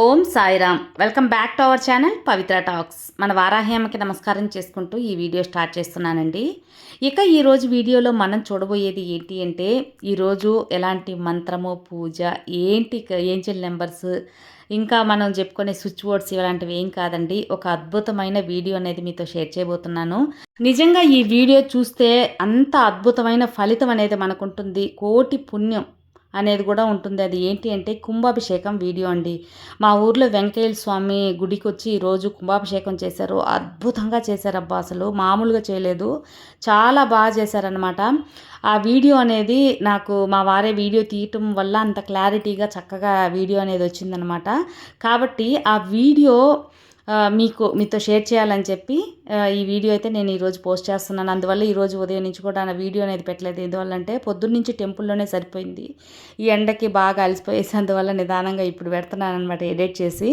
Om Sairam. Welcome back to our channel Pavitra talks. మన వారాహ్యామకి నమస్కారం చేసుకుంటూ ఈ వీడియో స్టార్ట్ చేస్తున్నానండి. ఇక ఈరోజు వీడియోలో మనం చూడబోయేది ఏంటి అంటే ఈరోజు ఎలాంటి మంత్రము పూజ ఏంటి ఏంజల్ నెంబర్స్ ఇంకా మనం చెప్పుకునే స్విచ్ బోర్డ్స్ ఇలాంటివి ఏం కాదండి. ఒక అద్భుతమైన వీడియో అనేది మీతో షేర్ చేయబోతున్నాను. నిజంగా ఈ వీడియో చూస్తే అంత అద్భుతమైన ఫలితం అనేది మనకుంటుంది. కోటి పుణ్యం. అనేది కూడా ఉంటుంది. అది ఏంటి అంటే కుంభాభిషేకం వీడియో అండి. మా ఊర్లో వెంకయ్య స్వామి గుడికి వచ్చి ఈరోజు కుంభాభిషేకం చేశారు. అద్భుతంగా చేశారబ్బా. అసలు మామూలుగా చేయలేదు. చాలా బాగా చేశారనమాట ఆ వీడియో అనేది నాకు మా వారే వీడియో తీయటం వల్ల అంత క్లారిటీగా చక్కగా వీడియో అనేది వచ్చిందనమాట కాబట్టి ఆ వీడియో మీకు మీతో షేర్ చేయాలని చెప్పి ఈ వీడియో అయితే నేను ఈరోజు పోస్ట్ చేస్తున్నాను. అందువల్ల ఈరోజు ఉదయం నుంచి కూడా నా వీడియో అనేది పెట్టలేదు. ఎందువల్ల అంటే పొద్దున్న నుంచి టెంపుల్లోనే సరిపోయింది. ఈ ఎండకి బాగా అలసిపోయేసి అందువల్ల నిదానంగా ఇప్పుడు పెడుతున్నాను అనమాట ఎడిట్ చేసి.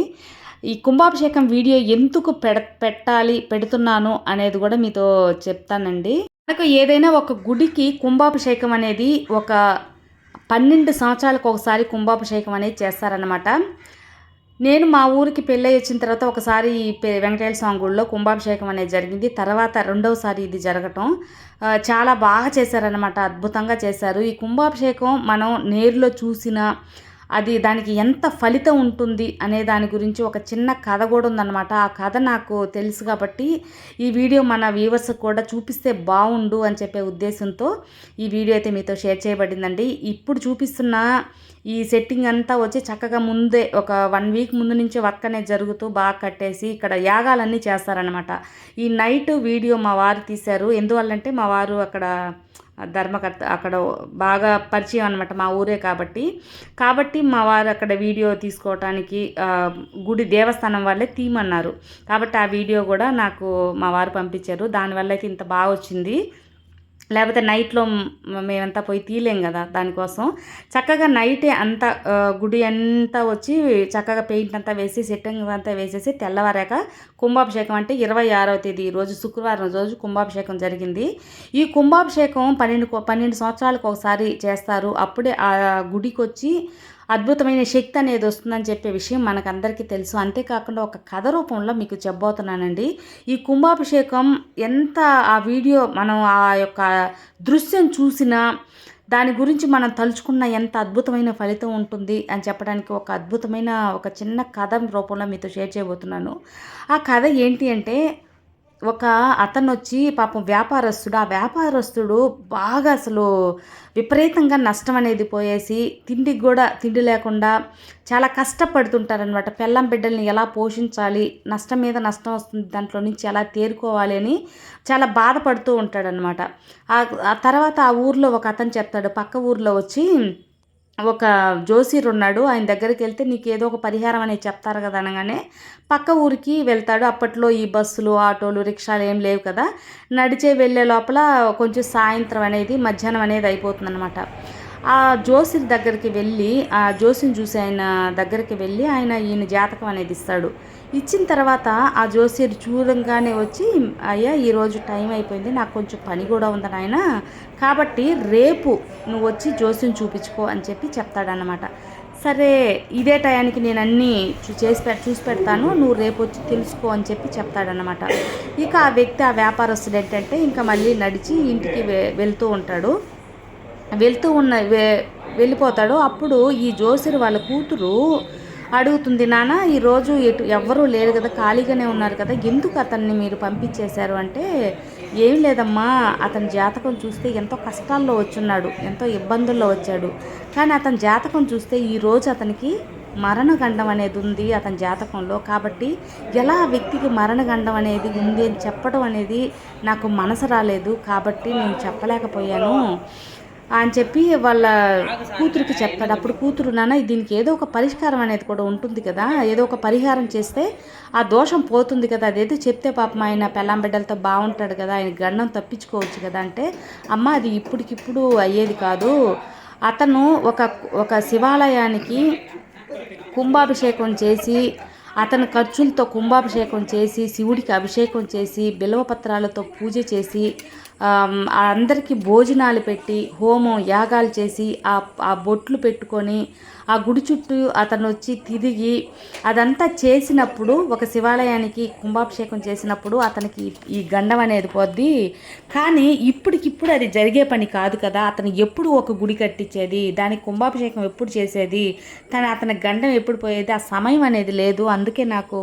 ఈ కుంభాభిషేకం వీడియో ఎందుకు పెడ పెట్టాలి పెడుతున్నాను అనేది కూడా మీతో చెప్తానండి. మనకు ఏదైనా ఒక గుడికి కుంభాభిషేకం అనేది ఒక పన్నెండు సంవత్సరాలకు ఒకసారి కుంభాభిషేకం అనేది చేస్తారనమాట నేను మా ఊరికి పెళ్ళి వచ్చిన తర్వాత ఒకసారి వెంకటేశ్వర స్వామి గుడిలో కుంభాభిషేకం అనేది జరిగింది. తర్వాత రెండవసారి ఇది జరగటం. చాలా బాగా చేశారనమాట అద్భుతంగా చేశారు. ఈ కుంభాభిషేకం మనం నేరులో చూసిన అది దానికి ఎంత ఫలితం ఉంటుంది అనే దాని గురించి ఒక చిన్న కథ కూడా ఉందన్నమాట. ఆ కథ నాకు తెలుసు కాబట్టి ఈ వీడియో మన వ్యూవర్స్ కూడా చూపిస్తే బాగుండు అని చెప్పే ఉద్దేశంతో ఈ వీడియో అయితే మీతో షేర్ చేయబడిందండి. ఇప్పుడు చూపిస్తున్న ఈ సెట్టింగ్ అంతా వచ్చి చక్కగా ముందే ఒక వన్ వీక్ ముందు నుంచి వర్క్ అనేది జరుగుతూ బాగా కట్టేసి ఇక్కడ యాగాలన్నీ చేస్తారనమాట ఈ నైట్ వీడియో మా వారు తీశారు. ఎందువల్లంటే మా వారు అక్కడ ధర్మకర్త అక్కడ బాగా పరిచయం అనమాట మా ఊరే కాబట్టి. కాబట్టి మా వారు అక్కడ వీడియో తీసుకోవటానికి గుడి దేవస్థానం వాళ్ళే తీయమన్నారు. కాబట్టి ఆ వీడియో కూడా నాకు మా వారు పంపించారు. దానివల్ల అయితే ఇంత బాగా వచ్చింది. లేకపోతే నైట్లో మేమంతా పోయి తీయలేం కదా దానికోసం. చక్కగా నైటే అంతా గుడి అంతా వచ్చి చక్కగా పెయింట్ అంతా వేసి సెట్టింగ్ అంతా వేసేసి తెల్లవారాక కుంభాభిషేకం అంటే ఇరవై ఆరవ తేదీ రోజు శుక్రవారం రోజు కుంభాభిషేకం జరిగింది. ఈ కుంభాభిషేకం పన్నెండు పన్నెండు సంవత్సరాలకు ఒకసారి చేస్తారు. అప్పుడే ఆ గుడికి వచ్చి అద్భుతమైన శక్తి అనేది వస్తుందని చెప్పే విషయం మనకందరికీ తెలుసు. అంతేకాకుండా ఒక కథ రూపంలో మీకు చెప్పబోతున్నానండి. ఈ కుంభాభిషేకం ఎంత ఆ వీడియో మనం ఆ యొక్క దృశ్యం చూసినా దాని గురించి మనం తలుచుకున్న ఎంత అద్భుతమైన ఫలితం ఉంటుంది అని చెప్పడానికి ఒక అద్భుతమైన ఒక చిన్న కథ రూపంలో మీతో షేర్ చేయబోతున్నాను. ఆ కథ ఏంటి అంటే ఒక అతను వచ్చి పాపం వ్యాపారస్తుడు. ఆ వ్యాపారస్తుడు బాగా అసలు విపరీతంగా నష్టం అనేది పోయేసి తిండికి కూడా తిండి లేకుండా చాలా కష్టపడుతుంటారనమాట పెళ్ళం బిడ్డల్ని ఎలా పోషించాలి నష్టం మీద నష్టం వస్తుంది దాంట్లో నుంచి ఎలా తేరుకోవాలి అని చాలా బాధపడుతూ ఉంటాడనమాట ఆ తర్వాత ఆ ఊర్లో ఒక అతను చెప్తాడు. పక్క ఊర్లో వచ్చి ఒక జోసిర్ ఉన్నాడు ఆయన దగ్గరికి వెళ్తే నీకు ఏదో ఒక పరిహారం అనేది చెప్తారు కదా అనగానే పక్క ఊరికి వెళ్తాడు. అప్పట్లో ఈ బస్సులు ఆటోలు రిక్షాలు ఏం లేవు కదా. నడిచే వెళ్ళే లోపల కొంచెం సాయంత్రం అనేది మధ్యాహ్నం అనేది అయిపోతుందన్నమాట. ఆ జోసిర్ దగ్గరికి వెళ్ళి ఆ జోసిని చూసి ఆయన దగ్గరికి వెళ్ళి ఆయన ఈయన జాతకం అనేది ఇస్తాడు. ఇచ్చిన తర్వాత ఆ జోసిర్ చూడంగానే వచ్చి అయ్యా ఈరోజు టైం అయిపోయింది నాకు కొంచెం పని కూడా ఉంది నాయన కాబట్టి రేపు నువ్వు వచ్చి జోసిని చూపించుకో అని చెప్పి చెప్తాడనమాట సరే ఇదే టయానికి నేను అన్నీ చేసి పె చూసి పెడతాను నువ్వు రేపు వచ్చి తెలుసుకో అని చెప్పి చెప్తాడనమాట ఇక ఆ వ్యక్తి ఆ వ్యాపారస్తుడు ఏంటంటే ఇంకా మళ్ళీ నడిచి ఇంటికి వెళ్తూ ఉంటాడు. వెళ్తూ ఉన్న వెళ్ళిపోతాడు. అప్పుడు ఈ జోసిర్ వాళ్ళ కూతురు అడుగుతుంది నాన్న ఈరోజు ఎటు ఎవ్వరూ లేరు కదా ఖాళీగానే ఉన్నారు కదా ఎందుకు అతన్ని మీరు పంపించేశారు? అంటే ఏం లేదమ్మా అతని జాతకం చూస్తే ఎంతో కష్టాల్లో వచ్చున్నాడు ఎంతో ఇబ్బందుల్లో వచ్చాడు. కానీ అతని జాతకం చూస్తే ఈరోజు అతనికి మరణగండం అనేది ఉంది అతని జాతకంలో. కాబట్టి ఎలా వ్యక్తికి మరణగండం అనేది ఉంది అని చెప్పడం అనేది నాకు మనసు రాలేదు. కాబట్టి నేను చెప్పలేకపోయాను. అని చెప్పి వాళ్ళ కూతురికి చెప్తాడు. అప్పుడు కూతురు నాన్న దీనికి ఏదో ఒక పరిష్కారం అనేది కూడా ఉంటుంది కదా. ఏదో ఒక పరిహారం చేస్తే ఆ దోషం పోతుంది కదా. అదేదో చెప్తే పాపం ఆయన పెళ్ళాం బిడ్డలతో బాగుంటాడు కదా. ఆయన గండం తప్పించుకోవచ్చు కదా. అంటే అమ్మ అది ఇప్పటికిప్పుడు అయ్యేది కాదు. అతను ఒక ఒక శివాలయానికి కుంభాభిషేకం చేసి అతని ఖర్చులతో కుంభాభిషేకం చేసి శివుడికి అభిషేకం చేసి బిల్వపత్రాలతో పూజ చేసి అందరికీ భోజనాలు పెట్టి హోమం యాగాలు చేసి ఆ ఆ బొట్లు పెట్టుకొని ఆ గుడి చుట్టూ అతను వచ్చి తిరిగి అదంతా చేసినప్పుడు ఒక శివాలయానికి కుంభాభిషేకం చేసినప్పుడు అతనికి ఈ గండం అనేది పోద్ది. కానీ ఇప్పటికిప్పుడు అది జరిగే పని కాదు కదా. అతను ఎప్పుడు ఒక గుడి కట్టించేది దానికి కుంభాభిషేకం ఎప్పుడు చేసేది కానీ అతని గండం ఎప్పుడు పోయేది ఆ సమయం అనేది లేదు. అందుకే నాకు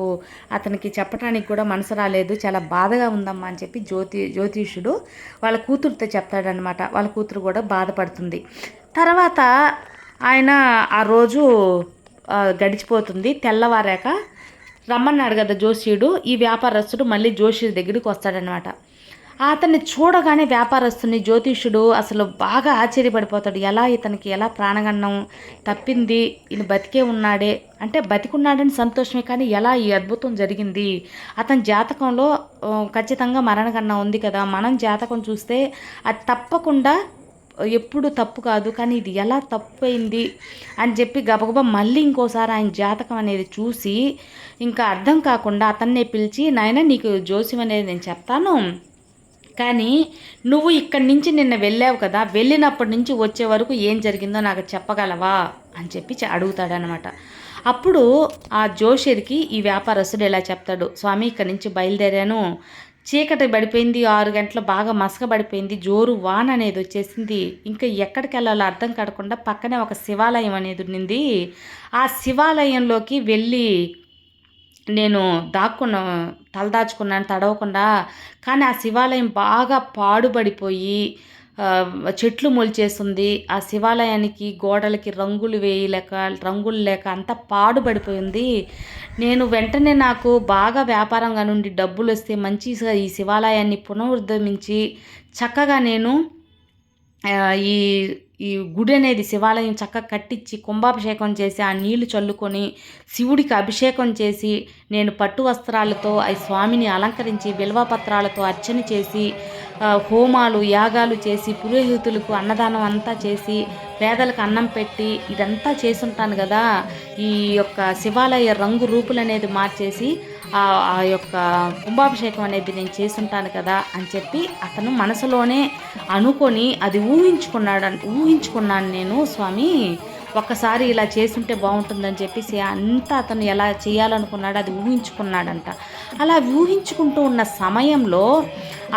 అతనికి చెప్పడానికి కూడా మనసు రాలేదు. చాలా బాధగా ఉందమ్మా అని చెప్పి జ్యోతి జ్యోతిషుడు వాళ్ళ కూతురుతో చెప్తాడనమాట వాళ్ళ కూతురు కూడా బాధపడుతుంది. తర్వాత ఆయన ఆ రోజు గడిచిపోతుంది. తెల్లవారాక రమ్మన్నాడు కదా జోషియుడు. ఈ వ్యాపారస్తుడు మళ్ళీ జోషి దగ్గరికి వస్తాడనమాట అతన్ని చూడగానే వ్యాపారస్తుని జ్యోతిషుడు అసలు బాగా ఆశ్చర్యపడిపోతాడు. ఎలా ఇతనికి ఎలా ప్రాణగండం తప్పింది? ఈయన బతికే ఉన్నాడే. అంటే బతికున్నాడని సంతోషమే కానీ ఎలా ఈ అద్భుతం జరిగింది? అతని జాతకంలో ఖచ్చితంగా మరణగండం ఉంది కదా. మనం జాతకం చూస్తే అది తప్పకుండా ఎప్పుడు తప్పు కాదు. కానీ ఇది ఎలా తప్పు అయింది అని చెప్పి గబగబా మళ్ళీ ఇంకోసారి ఆయన జాతకం అనేది చూసి ఇంకా అర్థం కాకుండా అతన్నే పిలిచి నాయన నీకు జోస్యం అనేది నేను చెప్తాను. కానీ నువ్వు ఇక్కడి నుంచి నిన్న వెళ్ళావు కదా వెళ్ళినప్పటి నుంచి వచ్చే వరకు ఏం జరిగిందో నాకు చెప్పగలవా? అని చెప్పి అడుగుతాడనమాట అప్పుడు ఆ జోషిరికి ఈ వ్యాపారస్తుడు ఇలా చెప్తాడు స్వామి ఇక్కడి నుంచి బయలుదేరాను. చీకటి పడిపోయింది ఆరు గంటలు బాగా మసక పడిపోయింది జోరు వాన అనేది వచ్చేసింది. ఇంకా ఎక్కడికి వెళ్ళాలో అర్థం కాకుండా పక్కనే ఒక శివాలయం అనేది ఉండింది ఆ శివాలయంలోకి వెళ్ళి నేను దాక్కున్న తలదాచుకున్నాను తడవకుండా. కానీ ఆ శివాలయం బాగా పాడుబడిపోయి చెట్లు మొలిచేస్తుంది. ఆ శివాలయానికి గోడలకి రంగులు వేయలేక రంగులు లేక అంతా పాడుబడిపోయింది. నేను వెంటనే నాకు బాగా వ్యాపారంగా నుండి డబ్బులు వస్తే మంచిగా ఈ శివాలయాన్ని పునరుద్ధరించి చక్కగా నేను ఈ ఈ గుడి అనేది శివాలయం చక్కగా కట్టించి కుంభాభిషేకం చేసి ఆ నీళ్ళు చల్లుకొని శివుడికి అభిషేకం చేసి నేను పట్టు వస్త్రాలతో ఆ స్వామిని అలంకరించి బిల్వపత్రాలతో అర్చన చేసి హోమాలు యాగాలు చేసి పురోహితులకు అన్నదానం అంతా చేసి పేదలకు అన్నం పెట్టి ఇదంతా చేసుంటాను కదా. ఈ యొక్క శివాలయ రంగు రూపులు అనేది మార్చేసి ఆ ఆ యొక్క కుంభాభిషేకం అనేది నేను చేసుంటాను కదా అని చెప్పి అతను మనసులోనే అనుకొని అది ఊహించుకున్నాడు ఊహించుకున్నాను నేను స్వామి. ఒక్కసారి ఇలా చేసుంటే బాగుంటుందని చెప్పేసి అంతా అతను ఎలా చేయాలనుకున్నాడు అది ఊహించుకున్నాడంట. అలా ఊహించుకుంటూ ఉన్న సమయంలో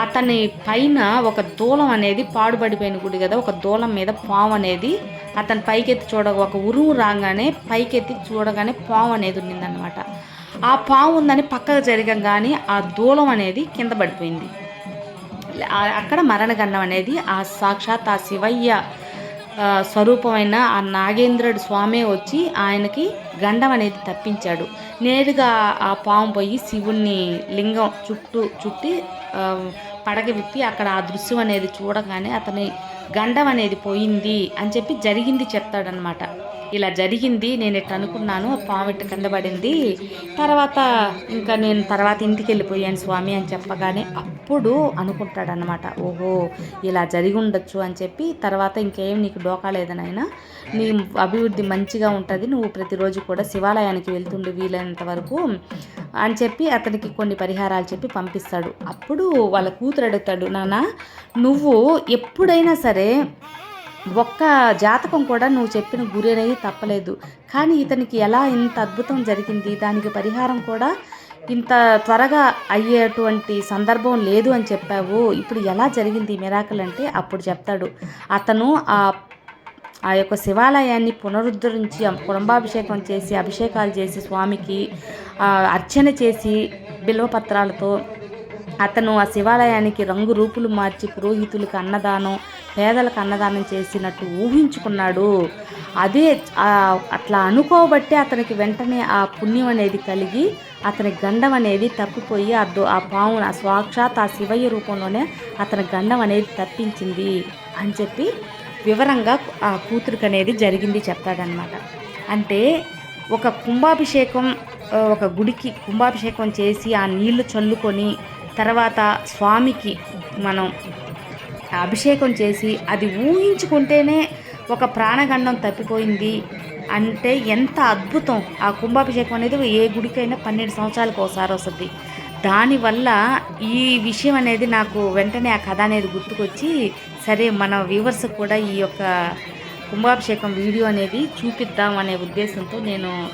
అతని పైన ఒక దూలం అనేది పాడుబడిపోయిన గుడి కదా ఒక దూలం మీద పాము అనేది అతను పైకెత్తి చూడ ఒక ఉరువు రాగానే పైకెత్తి చూడగానే పాము అనేది ఉన్నిందనమాట. ఆ పాము ఉందని పక్కకు జరగగానే ఆ దూలం అనేది కింద పడిపోయింది. అక్కడ మరణగండం అనేది ఆ సాక్షాత్ ఆ శివయ్య స్వరూపమైన ఆ నాగేంద్రుడు స్వామి వచ్చి ఆయనకి గండం అనేది తప్పించాడు. నేరుగా ఆ పాము పోయి శివుణ్ణి లింగం చుట్టూ చుట్టి పడగ విప్పి అక్కడ ఆ దృశ్యం అనేది చూడగానే అతని గండం అనేది పోయింది అని చెప్పి జరిగింది చెప్తాడనమాట ఇలా జరిగింది నేను ఇట్లా అనుకున్నాను ఆ పాము ఇట్ట కింద పడింది. తర్వాత ఇంకా నేను తర్వాత ఇంటికి వెళ్ళిపోయాను స్వామి అని చెప్పగానే అప్పుడు అనుకుంటాడనమాట ఓహో ఇలా జరిగి ఉండొచ్చు అని చెప్పి. తర్వాత ఇంకేం నీకు డోకా లేదనైనా నీ అభివృద్ధి మంచిగా ఉంటుంది నువ్వు ప్రతిరోజు కూడా శివాలయానికి వెళ్తుండే వీలైనంత వరకు అని చెప్పి అతనికి కొన్ని పరిహారాలు చెప్పి పంపిస్తాడు. అప్పుడు వాళ్ళ కూతురు అడుగుతాడు నాన్న నువ్వు ఎప్పుడైనా సరే ఒక్క జాతకం కూడా నువ్వు చెప్పిన గురి అనేది తప్పలేదు. కానీ ఇతనికి ఎలా ఇంత అద్భుతం జరిగింది? దానికి పరిహారం కూడా ఇంత త్వరగా అయ్యేటువంటి సందర్భం లేదు అని చెప్పావు. ఇప్పుడు ఎలా జరిగింది మిరాకల్ అంటే? అప్పుడు చెప్తాడు. అతను ఆ ఆ యొక్క శివాలయాన్ని పునరుద్ధరించి ఆ కుటుంబాభిషేకం చేసి అభిషేకాలు చేసి స్వామికి అర్చన చేసి బిల్వపత్రాలతో అతను ఆ శివాలయానికి రంగు రూపులు మార్చి పురోహితులకు అన్నదానం పేదలకు అన్నదానం చేసినట్టు ఊహించుకున్నాడు. అదే అట్లా అనుకోబట్టే అతనికి వెంటనే ఆ పుణ్యం అనేది కలిగి అతని గండం అనేది తప్పిపోయి ఆ దో- ఆ పాము ఆ సాక్షాత్ ఆ శివయ్య రూపంలోనే అతని గండం అనేది తప్పించింది అని చెప్పి వివరంగా ఆ కూతురికి అనేది జరిగింది చెప్తాడనమాట అంటే ఒక కుంభాభిషేకం ఒక గుడికి కుంభాభిషేకం చేసి ఆ నీళ్ళు చల్లుకొని తర్వాత స్వామికి మనం అభిషేకం చేసి అది ఊహించుకుంటేనే ఒక ప్రాణగండం తప్పిపోయింది. అంటే ఎంత అద్భుతం. ఆ కుంభాభిషేకం అనేది ఏ గుడికైనా పన్నెండు సంవత్సరాలకు ఒకసారి వస్తుంది. దానివల్ల ఈ విషయం అనేది నాకు వెంటనే ఆ కథ అనేది గుర్తుకొచ్చి సరే మన వ్యూవర్స్ కూడా ఈ యొక్క కుంభాభిషేకం వీడియో అనేది చూపిద్దాం అనే ఉద్దేశంతో నేను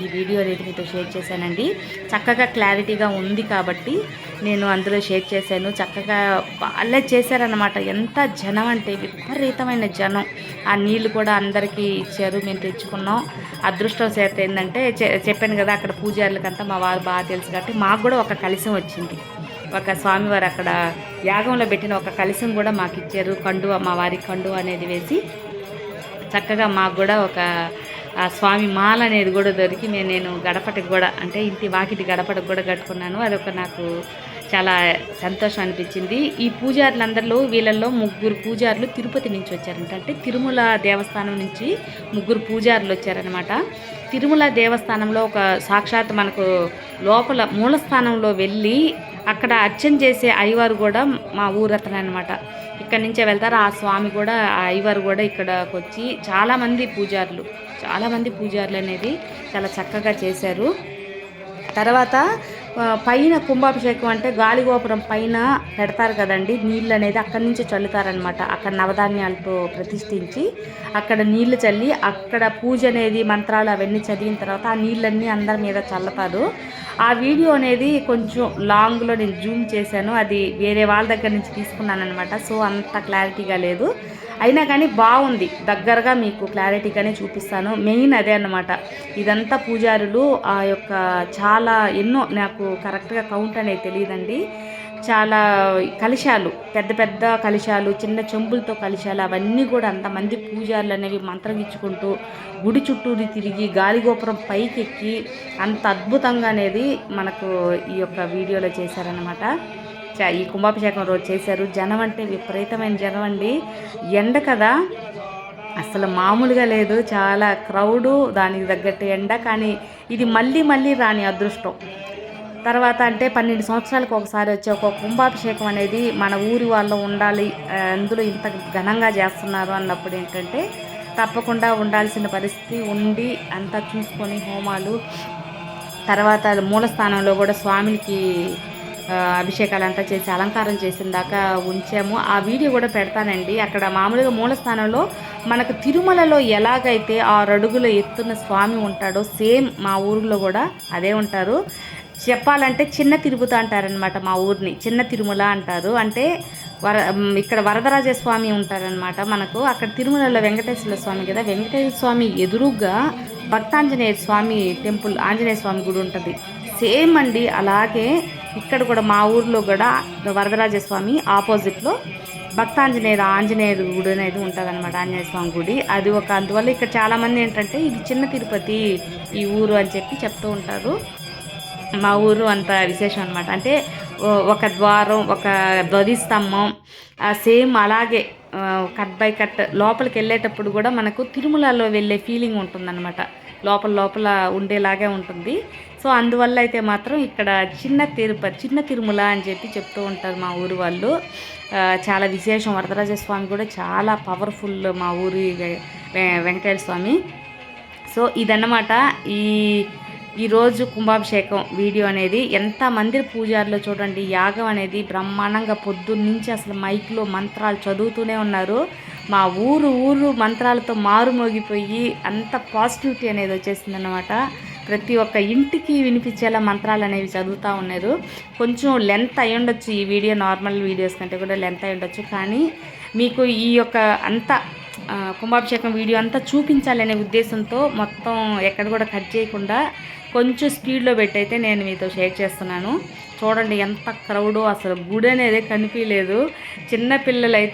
ఈ వీడియో అనేది మీతో షేర్ చేశానండి. చక్కగా క్లారిటీగా ఉంది కాబట్టి నేను అందులో షేర్ చేశాను. చక్కగా వాళ్ళే చేశారనమాట ఎంత జనం అంటే విపరీతమైన జనం. ఆ నీళ్ళు కూడా అందరికీ ఇచ్చారు. మేము తెచ్చుకున్నాం. అదృష్టం చేత ఏంటంటే చె- చెప్పాను కదా అక్కడ పూజారులకంతా మా వారు బాగా తెలుసు కాబట్టి మాకు కూడా ఒక కలిసం వచ్చింది. ఒక స్వామివారు అక్కడ యాగంలో పెట్టిన ఒక కలిసం కూడా మాకు ఇచ్చారు. కండువ మా వారి కండువ అనేది వేసి చక్కగా మాకు కూడా ఒక స్వామి మాల అనేది కూడా దొరికి నేను నేను గడపటికి కూడా అంటే ఇంటి వాకిటి గడపటికి కూడా కట్టుకున్నాను. అదొక నాకు చాలా సంతోషం అనిపించింది. ఈ పూజారులందరిలో వీళ్ళల్లో ముగ్గురు పూజారులు తిరుపతి నుంచి వచ్చారంట. అంటే తిరుమల దేవస్థానం నుంచి ముగ్గురు పూజారులు వచ్చారనమాట తిరుమల దేవస్థానంలో ఒక సాక్షాత్ మనకు లోపల మూలస్థానంలో వెళ్ళి అక్కడ అర్చన చేసే అయ్యవారు కూడా మా ఊరతను అనమాట ఇక్కడి నుంచే వెళ్తారు. ఆ స్వామి కూడా ఆ అయ్యవారు కూడా ఇక్కడకు వచ్చి చాలామంది పూజారులు చాలామంది పూజారులు అనేది చాలా చక్కగా చేశారు. తర్వాత పైన కుంభాభిషేకం అంటే గాలిగోపురం పైన పెడతారు కదండి. నీళ్ళు అనేది అక్కడి నుంచి చల్లుతారనమాట అక్కడ నవధాన్యాలతో ప్రతిష్ఠించి అక్కడ నీళ్ళు చల్లి అక్కడ పూజ అనేది మంత్రాలు అవన్నీ చదివిన తర్వాత ఆ నీళ్ళన్నీ అందరి మీద చల్లతారు. ఆ వీడియో అనేది కొంచెం లాంగ్లో నేను జూమ్ చేశాను. అది వేరే వాళ్ళ దగ్గర నుంచి తీసుకున్నాను అనమాట సో అంత క్లారిటీగా లేదు. అయినా కానీ బాగుంది. దగ్గరగా మీకు క్లారిటీగానే చూపిస్తాను. మెయిన్ అదే అన్నమాట. ఇదంతా పూజారులు ఆ యొక్క చాలా ఎన్నో నాకు కరెక్ట్గా కౌంట్ అనేది తెలియదండి. చాలా కలశాలు పెద్ద పెద్ద కలశాలు చిన్న చెంబులతో కలశాలు అవన్నీ కూడా అంతమంది పూజారులు అనేవి మంత్రగించుకుంటూ గుడి చుట్టూరి తిరిగి గాలిగోపురం పైకి ఎక్కి అంత అద్భుతంగా అనేది మనకు ఈ యొక్క వీడియోలో చేశారనమాట ఈ కుంభాభిషేకం రోజు చేశారు. జనం అంటే విపరీతమైన జనం అండి. ఎండ కదా. అసలు మామూలుగా లేదు. చాలా క్రౌడు దానికి తగ్గట్టు ఎండ. కానీ ఇది మళ్ళీ మళ్ళీ రాని అదృష్టం. తర్వాత అంటే పన్నెండు సంవత్సరాలకు ఒకసారి వచ్చే ఒక కుంభాభిషేకం అనేది మన ఊరి వాళ్ళు ఉండాలి అందులో ఇంత ఘనంగా చేస్తున్నారు అన్నప్పుడు ఏంటంటే తప్పకుండా ఉండాల్సిన పరిస్థితి ఉండి అంతా చూసుకొని హోమాలు తర్వాత మూలస్థానంలో కూడా స్వామికి అభిషేకాలంతా చేసి అలంకారం చేసిన దాకా ఉంచాము. ఆ వీడియో కూడా పెడతానండి. అక్కడ మామూలుగా మూలస్థానంలో మనకు తిరుమలలో ఎలాగైతే ఆరు అడుగుల ఎత్తున్న స్వామి ఉంటాడో సేమ్ మా ఊరిలో కూడా అదే ఉంటారు. చెప్పాలంటే చిన్న తిరుపతి అంటారనమాట మా ఊరిని. చిన్న తిరుమల అంటారు. అంటే వర ఇక్కడ వరదరాజ స్వామి ఉంటారనమాట మనకు. అక్కడ తిరుమలలో వెంకటేశ్వర స్వామి కదా. వెంకటేశ్వర స్వామి ఎదురుగా భక్తాంజనేయ స్వామి టెంపుల్ ఆంజనేయ స్వామి గుడి ఉంటుంది. సేమ్ అండి. అలాగే ఇక్కడ కూడా మా ఊర్లో కూడా వరదరాజ స్వామి ఆపోజిట్లో భక్తాంజనేయుడు ఆంజనేయ గుడి అనేది ఉంటుంది అనమాట ఆంజనేయ స్వామి గుడి. అది ఒక అందువల్ల ఇక్కడ చాలామంది ఏంటంటే ఇది చిన్న తిరుపతి ఈ ఊరు అని చెప్పి చెప్తూ ఉంటారు. మా ఊరు అంత విశేషం అనమాట అంటే ఒక ద్వారం ఒక ధ్వజస్తంభం సేమ్ అలాగే కట్ బై కట్ లోపలికి వెళ్ళేటప్పుడు కూడా మనకు తిరుమలలో వెళ్ళే ఫీలింగ్ ఉంటుందన్నమాట. లోపల లోపల ఉండేలాగే ఉంటుంది. సో అందువల్ల అయితే మాత్రం ఇక్కడ చిన్న తిరుపతి చిన్న తిరుమల అని చెప్పి చెప్తూ ఉంటారు మా ఊరు వాళ్ళు. చాలా విశేషం. వరదరాజ స్వామి కూడా చాలా పవర్ఫుల్ మా ఊరి వెంకటేశ్వర స్వామి. సో ఇదన్నమాట ఈ ఈరోజు కుంభాభిషేకం వీడియో అనేది ఎంతమంది పూజారులు చూడండి యాగం అనేది బ్రహ్మాండంగా పొద్దున్నుంచి అసలు మైక్లో మంత్రాలు చదువుతూనే ఉన్నారు. మా ఊరు ఊరు మంత్రాలతో మారుమోగిపోయి అంత పాజిటివిటీ అనేది వచ్చేసింది అనమాట ప్రతి ఒక్క ఇంటికి వినిపించేలా మంత్రాలు అనేవి చదువుతూ ఉన్నారు. కొంచెం లెంత్ అయి ఉండొచ్చు ఈ వీడియో నార్మల్ వీడియోస్ కంటే కూడా లెంత్ అయి ఉండొచ్చు. కానీ మీకు ఈ యొక్క అంత కుంభాభిషేకం వీడియో అంతా చూపించాలనే ఉద్దేశంతో మొత్తం ఎక్కడ కూడా కట్ చేయకుండా కొంచెం స్పీడ్లో పెట్టయితే నేను మీతో షేర్ చేస్తున్నాను. చూడండి ఎంత క్రౌడో అసలు గుడి అనేది కనిపించలేదు. చిన్న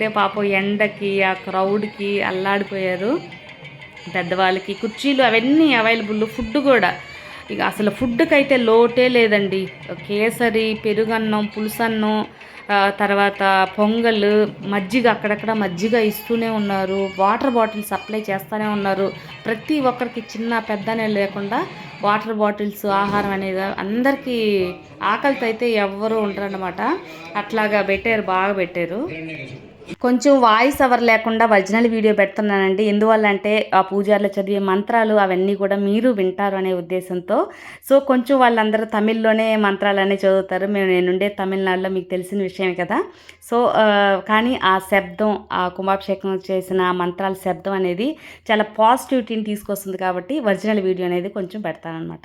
పాపం ఎండకి ఆ క్రౌడ్కి అల్లాడిపోయారు. పెద్దవాళ్ళకి కుర్చీలు అవన్నీ అవైలబుల్ ఫుడ్ కూడా. ఇక అసలు ఫుడ్కి అయితే లోటే లేదండి. కేసరి పెరుగన్నం పులుసన్నం తర్వాత పొంగల్ మజ్జిగ అక్కడక్కడ మజ్జిగ ఇస్తూనే ఉన్నారు. వాటర్ బాటిల్ సప్లై చేస్తూనే ఉన్నారు. ప్రతి ఒక్కరికి చిన్న పెద్దనే లేకుండా వాటర్ బాటిల్స్ ఆహారం అనేది అందరికీ ఆకలితో అయితే ఎవ్వరూ ఉండరన్నమాట. అట్లాగా పెట్టారు బాగా పెట్టారు. కొంచెం వాయిస్ అవర్ లేకుండా ఒరిజినల్ వీడియో పెడుతున్నానండి. ఎందువల్ల అంటే ఆ పూజార్లు చదివే మంత్రాలు అవన్నీ కూడా మీరు వింటారు అనే ఉద్దేశంతో. సో కొంచెం వాళ్ళందరూ తమిళ్ళోనే మంత్రాలన్నీ చదువుతారు. మేము నేనుండే తమిళనాడులో మీకు తెలిసిన విషయమే కదా. సో కానీ ఆ శబ్దం ఆ కుంభాభిషేకం చేసిన ఆ మంత్రాల శబ్దం అనేది చాలా పాజిటివిటీని తీసుకొస్తుంది కాబట్టి ఒరిజినల్ వీడియో అనేది కొంచెం పెడతానమాట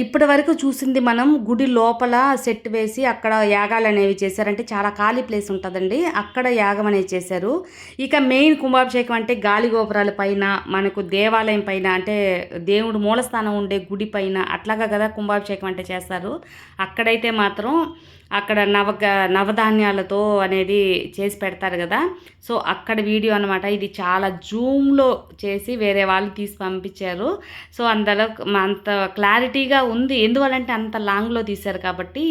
ఇప్పటి వరకు చూసింది మనం గుడి లోపల సెట్ వేసి అక్కడ యాగాలు అనేవి చేశారంటే చాలా ఖాళీ ప్లేస్ ఉంటుందండి. అక్కడ యాగం అనేది చేశారు. ఇక మెయిన్ కుంభాభిషేకం అంటే గాలి గోపురాల పైన మనకు దేవాలయం పైన అంటే దేవుడు మూలస్థానం ఉండే గుడి పైన అట్లాగా కదా కుంభాభిషేకం అంటే చేస్తారు. అక్కడైతే మాత్రం అక్కడ నవ నవధాన్యాలతో అనేది చేసి పెడతారు కదా. సో అక్కడ వీడియో అనమాట ఇది చాలా జూమ్లో చేసి వేరే వాళ్ళు తీసి పంపించారు. సో అందులో అంత క్లారిటీగా ఉంది. ఎందువల్లంటే అంత లాంగ్లో తీశారు కాబట్టి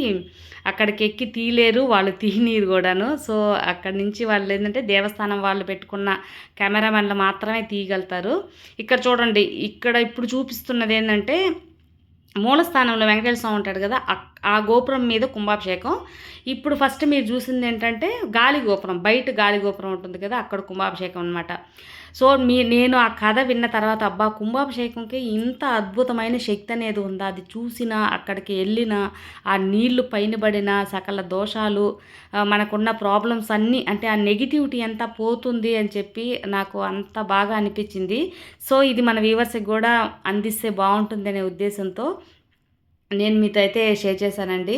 అక్కడికి ఎక్కి తీయలేరు వాళ్ళు తీయనీరు కూడాను. సో అక్కడి నుంచి వాళ్ళు ఏంటంటే దేవస్థానం వాళ్ళు పెట్టుకున్న కెమెరామెన్లు మాత్రమే తీయగలుగుతారు. ఇక్కడ చూడండి ఇక్కడ ఇప్పుడు చూపిస్తున్నది ఏంటంటే మూలస్థానంలో వెంకటేశ్వర స్వామి ఉంటాడు కదా అక్కడ ఆ గోపురం మీద కుంభాభిషేకం. ఇప్పుడు ఫస్ట్ మీరు చూసింది ఏంటంటే గాలి గోపురం బయట గాలి గోపురం ఉంటుంది కదా అక్కడ కుంభాభిషేకం అనమాట సో మీ నేను ఆ కథ విన్న తర్వాత అబ్బా కుంభాభిషేకంకి ఇంత అద్భుతమైన శక్తి అనేది ఉందా? అది చూసినా అక్కడికి వెళ్ళినా ఆ నీళ్ళు పైన పడిన సకల దోషాలు మనకున్న ప్రాబ్లమ్స్ అన్నీ అంటే ఆ నెగిటివిటీ ఎంత పోతుంది అని చెప్పి నాకు అంత బాగా అనిపించింది. సో ఇది మన వ్యూవర్స్కి కూడా అందిస్తే బాగుంటుంది అనే ఉద్దేశంతో నేను మీతో అయితే షేర్ చేశానండి.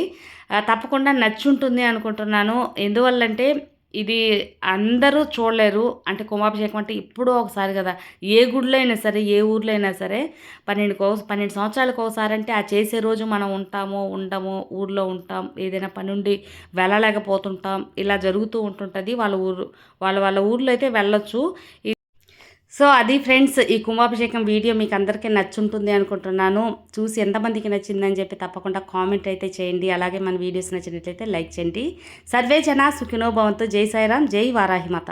తప్పకుండా నచ్చుంటుంది అనుకుంటున్నాను. ఎందువల్లంటే ఇది అందరూ చూడలేరు. అంటే కుంభాభిషేకం అంటే ఇప్పుడు ఒకసారి కదా. ఏ గుడిలో అయినా సరే ఏ ఊర్లో అయినా సరే పన్నెండు కో పన్నెండు సంవత్సరాలకు ఒకసారి అంటే ఆ చేసే రోజు మనం ఉంటామో ఉండము ఊర్లో ఉంటాం. ఏదైనా పని ఉండి వెళ్ళలేకపోతుంటాం. ఇలా జరుగుతూ ఉంటుంటుంది. వాళ్ళ ఊరు వాళ్ళ వాళ్ళ ఊర్లో అయితే వెళ్ళొచ్చు. సో అది ఫ్రెండ్స్ ఈ కుంభాభిషేకం వీడియో మీకు అందరికీ నచ్చుంటుంది అనుకుంటున్నాను. చూసి ఎంతమందికి నచ్చిందని చెప్పి తప్పకుండా కామెంట్ అయితే చేయండి. అలాగే మన వీడియోస్ నచ్చినట్లయితే లైక్ చేయండి. సర్వే జన సుఖినో భవంతు. జై సాయిరామ్ జై వారాహిమాత